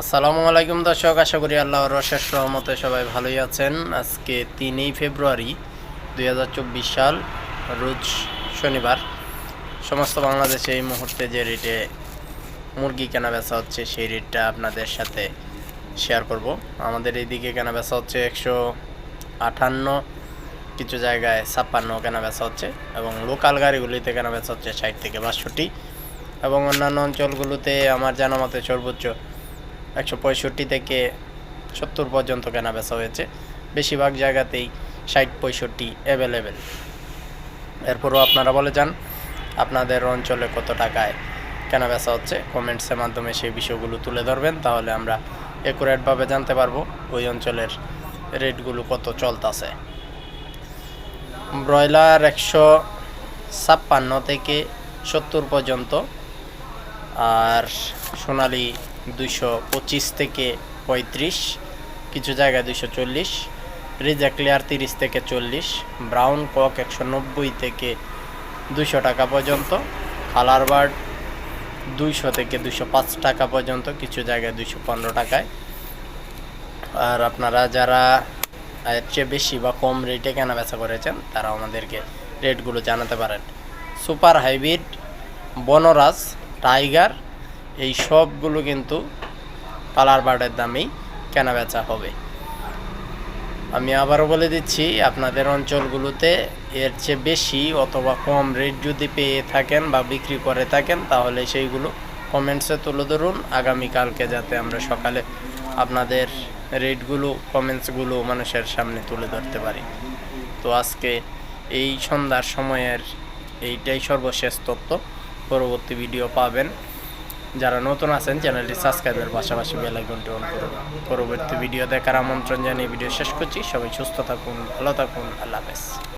আসসালামু আলাইকুম দর্শক, আশা করি আল্লাহর রশেষ রহমতে সবাই ভালোই আছেন। আজকে তিনই ফেব্রুয়ারি দু হাজার চব্বিশ সাল, রোজ শনিবার। সমস্ত বাংলাদেশে এই মুহূর্তে যে রেটে মুরগি কেনা বেচা হচ্ছে, সেই রেটটা আপনাদের সাথে শেয়ার করব। আমাদের এইদিকে কেনা বেচা হচ্ছে একশো আঠান্ন, কিছু জায়গায় ছাপ্পান্ন কেনা বেচা হচ্ছে এবং লোকাল গাড়িগুলিতে কেনা বেচা হচ্ছে ষাট থেকে বাষট্টি এবং অন্যান্য অঞ্চলগুলোতে আমার জানা মতে সর্বোচ্চ একশো পঁয়ষট্টি থেকে সত্তর পর্যন্ত কেনা বেচা হয়েছে। বেশিরভাগ জায়গাতেই ষাট পঁয়ষট্টি অ্যাভেলেবেল এরপরও আপনারা বলে যান, আপনাদের অঞ্চলে কত টাকায় কেনা বেচা হচ্ছে কমেন্টসের মাধ্যমে সেই বিষয়গুলো তুলে ধরবেন, তাহলে আমরা একুরেটভাবে জানতে পারব ওই অঞ্চলের রেটগুলো কত চলতেছে। ব্রয়লার একশো ছাপ্পান্ন থেকে সত্তর পর্যন্ত আর সোনালি দুইশো পঁচিশ থেকে পঁয়ত্রিশ, কিছু জায়গায় দুইশো চল্লিশ, রিজা ক্লিয়ার তিরিশ থেকে চল্লিশ, ব্রাউন কক একশো নব্বই থেকে দুশো টাকা পর্যন্ত, কালার বার্ড দুইশো থেকে দুশো পাঁচ টাকা পর্যন্ত, কিছু জায়গায় দুশো পনেরো টাকায়। আর আপনারা যারা এর চেয়ে বেশি বা কম রেটে কেনা বেচা করেছেন তারা আমাদেরকে রেটগুলো জানাতে পারেন। সুপার হাইব্রিড বনরাজ টাইগার, এই সবগুলো কিন্তু কালার বার্ডের দামেই কেনা বেচা হবে। আমি আবারও বলে দিচ্ছি, আপনাদের অঞ্চলগুলোতে এর চেয়ে বেশি অথবা কম রেট যদি পেয়ে থাকেন বা বিক্রি করে থাকেন, তাহলে সেইগুলো কমেন্টসে তুলে ধরুন। আগামীকালকে যাতে আমরা সকালে আপনাদের রেটগুলো কমেন্টসগুলো মানুষের সামনে তুলে ধরতে পারি। তো আজকে এই সন্ধ্যার সময়ের এইটাই সর্বশেষ তথ্য। পরবর্তী ভিডিও পাবেন। যারা নতুন আছেন, চ্যানেলটি সাবস্ক্রাইবের পাশাপাশি বেল আইকনটি অন করুন। পরবর্তী ভিডিও দেখার আমন্ত্রণ জানিয়ে ভিডিও শেষ করছি। সবাই সুস্থ থাকুন, ভালো থাকুন, আল্লাহ হাফেজ।